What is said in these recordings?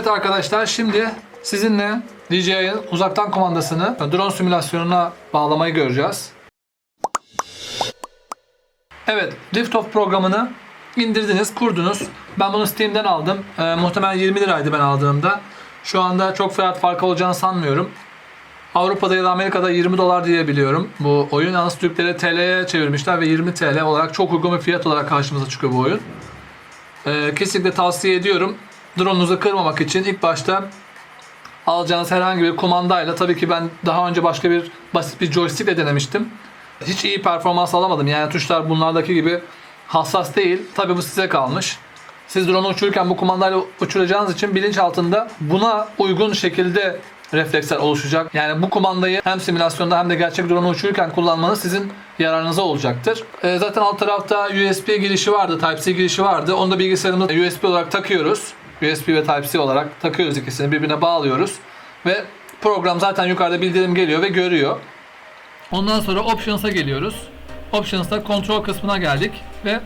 Evet arkadaşlar şimdi sizinle DJI'ın uzaktan kumandasını drone simülasyonuna bağlamayı göreceğiz. Evet, Liftoff programını indirdiniz, kurdunuz. Ben bunu Steam'den aldım. Ee, muhtemelen 20 liraydı ben aldığımda. Şu anda çok fiyat farkı olacağını sanmıyorum. Avrupa'da ya da Amerika'da 20 dolar diye biliyorum. Bu oyun yalnız Türkleri TL'ye çevirmişler ve 20 TL olarak çok uygun bir fiyat olarak karşımıza çıkıyor bu oyun. Ee, kesinlikle tavsiye ediyorum. Drone'unuzu kırmamak için ilk başta alacağınız herhangi bir kumandayla tabii ki ben daha önce başka bir basit bir joystick ile denemiştim. Hiç iyi performans alamadım. Yani tuşlar bunlardaki gibi hassas değil. Tabii bu size kalmış. Siz drone'u uçururken bu kumandayla uçuracağınız için bilinç altında buna uygun şekilde refleksler oluşacak. Yani bu kumandayı hem simülasyonda hem de gerçek drone'u uçururken kullanmanız sizin yararınıza olacaktır. Ee, zaten alt tarafta USB girişi vardı, Type-C girişi vardı. Onu da bilgisayarımıza USB olarak takıyoruz. USB ve Type-C olarak takıyoruz ikisini birbirine bağlıyoruz. Ve program zaten yukarıda bildirim geliyor ve görüyor. Ondan sonra Options'a geliyoruz. Options'ta Control kısmına geldik ve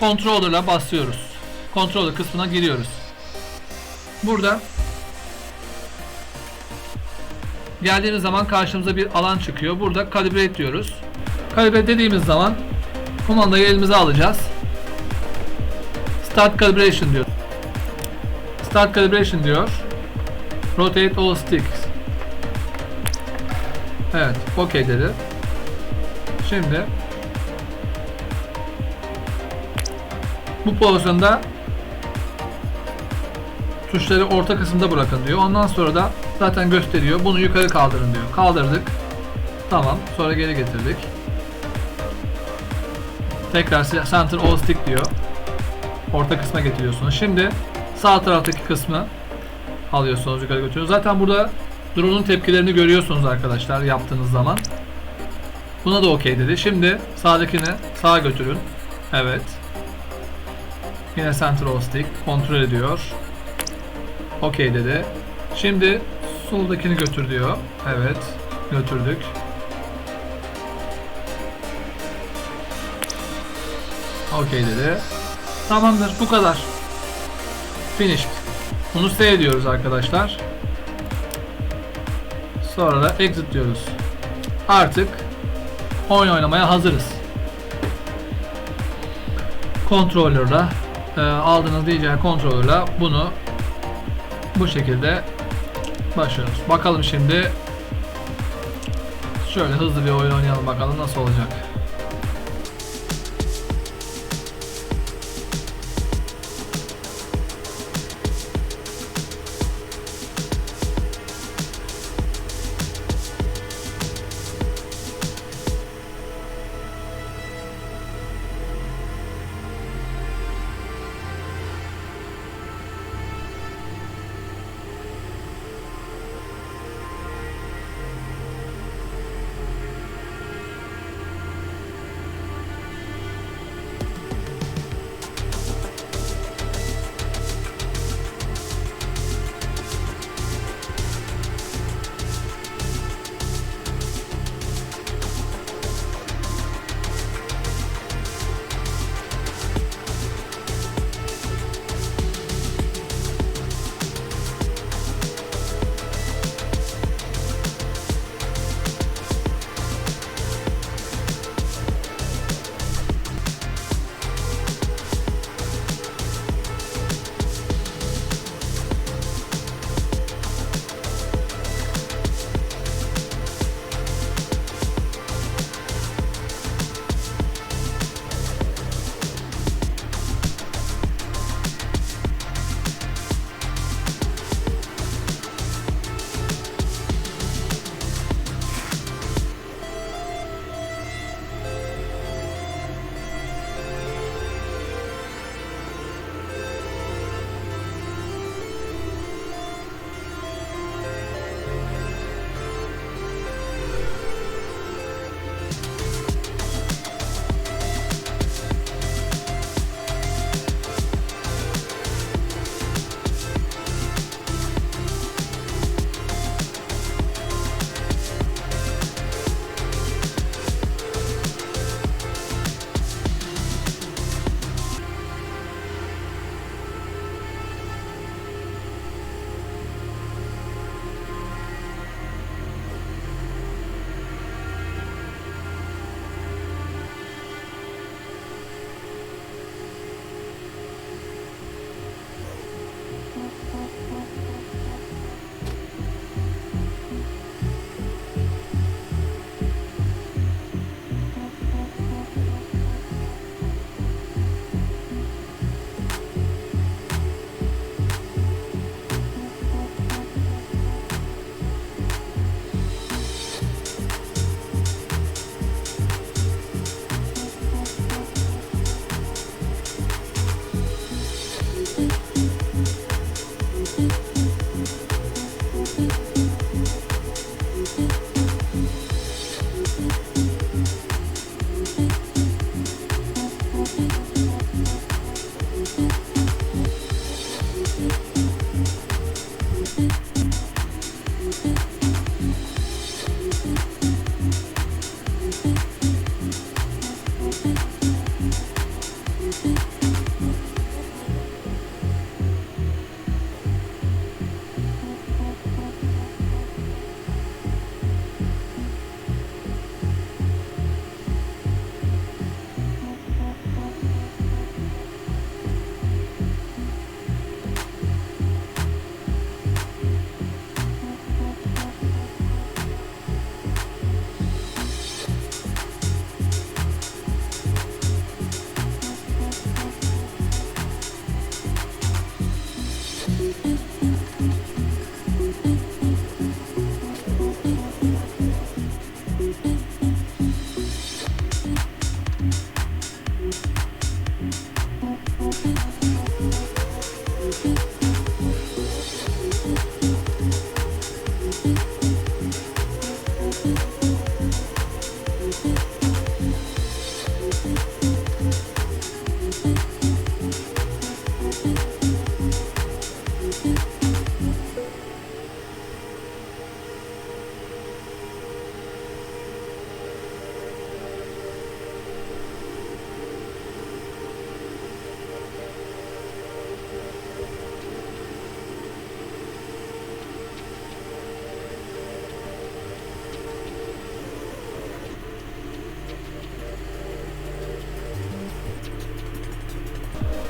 Controller'la basıyoruz. Controller kısmına giriyoruz. Burada geldiğimiz zaman karşımıza bir alan çıkıyor. Burada Calibrate diyoruz. Calibrate dediğimiz zaman kumandayı elimize alacağız. Start Calibration diyor. Start Calibration diyor. Rotate all sticks. Evet, okey dedi. Şimdi bu pozisyonda tuşları orta kısımda bırakın diyor. Ondan sonra da zaten gösteriyor. Bunu yukarı kaldırın diyor. Kaldırdık. Tamam. Sonra geri getirdik. Tekrar center all stick diyor. Orta kısma getiriyorsunuz. Şimdi sağ taraftaki kısmı alıyorsunuz yukarı götürüyorsunuz. Zaten burada drone'un tepkilerini görüyorsunuz arkadaşlar yaptığınız zaman. Buna da okey dedi. Şimdi sağdakini sağa götürün. Evet. Yine central stick kontrol ediyor. Okey dedi. Şimdi soldakini götür diyor. Evet. Götürdük. Okey dedi. Tamamdır. Bu kadar. Finished. Bunu seyrediyoruz arkadaşlar. Sonra da exit diyoruz. Artık oyun oynamaya hazırız. Controller'la e, aldığınız DJI controller'la bunu bu şekilde başlıyoruz. Bakalım şimdi şöyle hızlı bir oyun oynayalım bakalım nasıl olacak.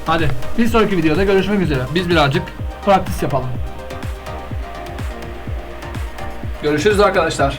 Hadi bir sonraki videoda görüşmek üzere. Biz birazcık praktis yapalım. Görüşürüz arkadaşlar.